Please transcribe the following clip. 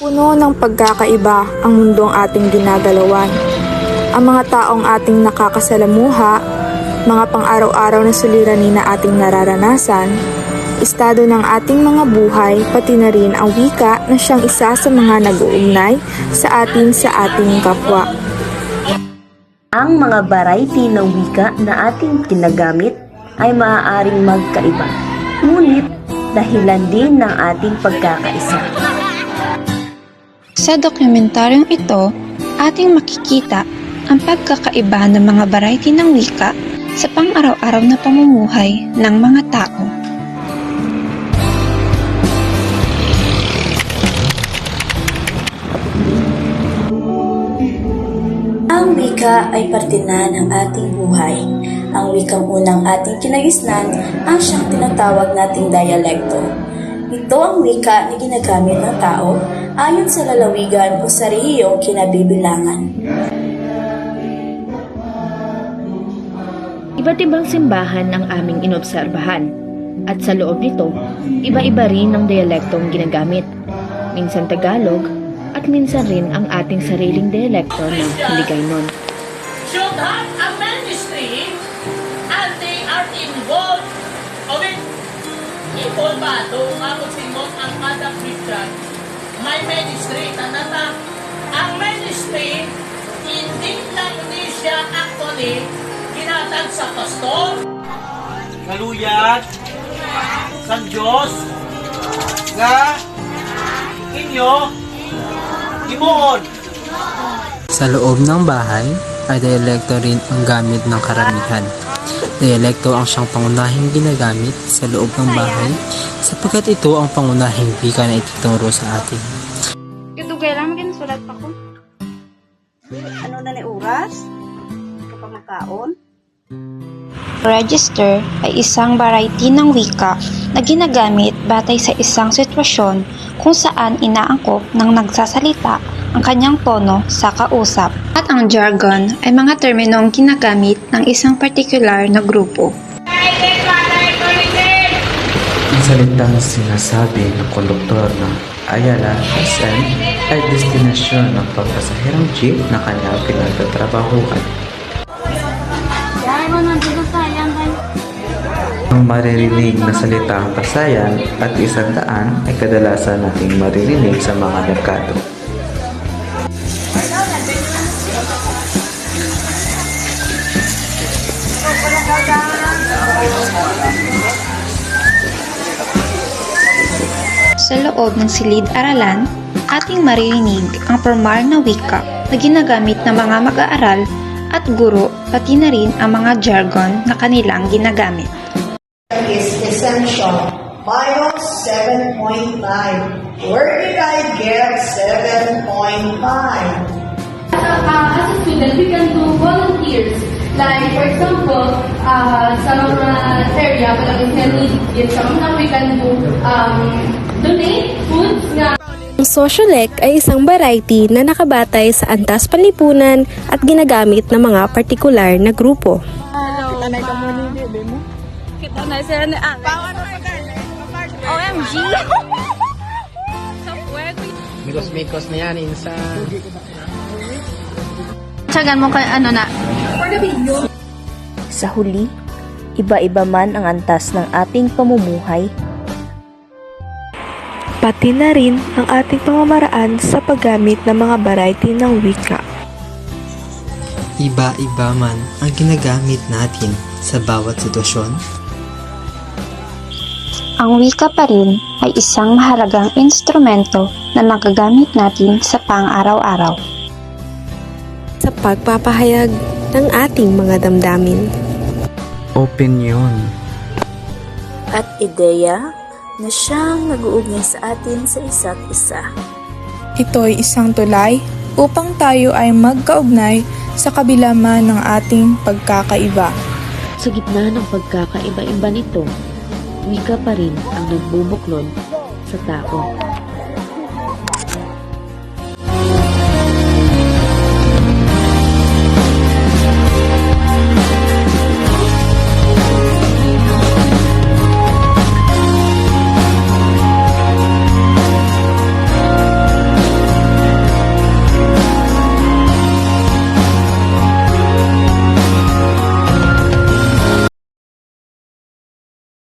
Puno ng pagkakaiba ang mundong ating ginagalawan. Ang mga taong ating nakakasalamuha, mga pang-araw-araw na suliranin na ating nararanasan, estado ng ating mga buhay, pati na rin ang wika na siyang isa sa mga nag-uugnay sa atin sa ating kapwa. Ang mga variety ng wika na ating ginagamit ay maaaring magkaiba, ngunit dahilan din ng ating pagkakaisa. Sa dokumentaryong ito, ating makikita ang pagkakaiba ng mga variety ng wika sa pang-araw-araw na pamumuhay ng mga tao. Ang wika ay parte na ng ating buhay. Ang wikang unang ating kinagisnan ang siyang tinatawag nating dialekto. Ang wika na ginagamit ng tao ayon sa lalawigan o sa rehiyong kinabibilangan. Iba't ibang simbahan ang aming inobserbahan. At sa loob nito, iba-iba rin ang dialektong ginagamit. Minsan Tagalog, at minsan rin ang ating sariling dialekto na Hiligaynon. should have a ministry and they are involved. Okay, involved Doon nga kung simot ang kada Christian, may ministry. Tanata, ang ministry, hindi lang ni siya actually ginatag sa pastor, kaluyat sa Diyos nga inyo imuon. Sa loob ng bahay ay dialekto rin ang gamit ng karamihan. Dialekto ang siyang pangunahing ginagamit sa loob ng bahay sapagkat ito ang pangunahing wika na ituturo sa atin. Ito kailangan ginasulat pa ko. Ano na ni oras? Kapag makaon? Register ay isang variety ng wika na ginagamit batay sa isang sitwasyon kung saan inaangkop ng nagsasalita ang kanyang tono sa kausap. At ang jargon ay mga terminong ginagamit ng isang particular na grupo. Ang salitang sinasabi ng konduktor ng Ayala SM ay destinasyon ng pagpasahirang jeep na kanyang pinagtatrabahuan. Ang maririnig na salitang pasayan at isang daan ay kadalasan nating maririnig sa mga merkado. Sa loob ng silid-aralan, ating maririnig ang formal na wika na ginagamit ng mga mag-aaral at guro pati na rin ang mga jargon na kanilang ginagamit. is essential. Bios 7.9. Where did I get 7.5? uh, as a student, we can do volunteers. Like, for example, uh, sa mga area, wala kita need gifts. Sa mga we can do um, donate foods nga Ang sociolek ay isang variety na nakabatay sa antas panlipunan at ginagamit ng mga partikular na grupo. Mikos-mikos na yan, insa. Tsagan mo kay ano na, Sa huli, iba-iba man ang antas ng ating pamumuhay, Pati na rin ang ating pamamaraan sa paggamit ng mga variety ng wika. Iba-iba man ang ginagamit natin sa bawat sitwasyon. ang wika pa rin ay isang mahalagang instrumento na magagamit natin sa pang-araw-araw. Sa pagpapahayag ng ating mga damdamin. Opinion At ideya na siyang nag-uugnay sa atin sa isa't isa. Ito ay isang tulay upang tayo ay magkaugnay sa kabila man ng ating pagkakaiba. Sa gitna ng pagkakaiba-iba nito, wika pa rin ang nagbubuklod sa tao.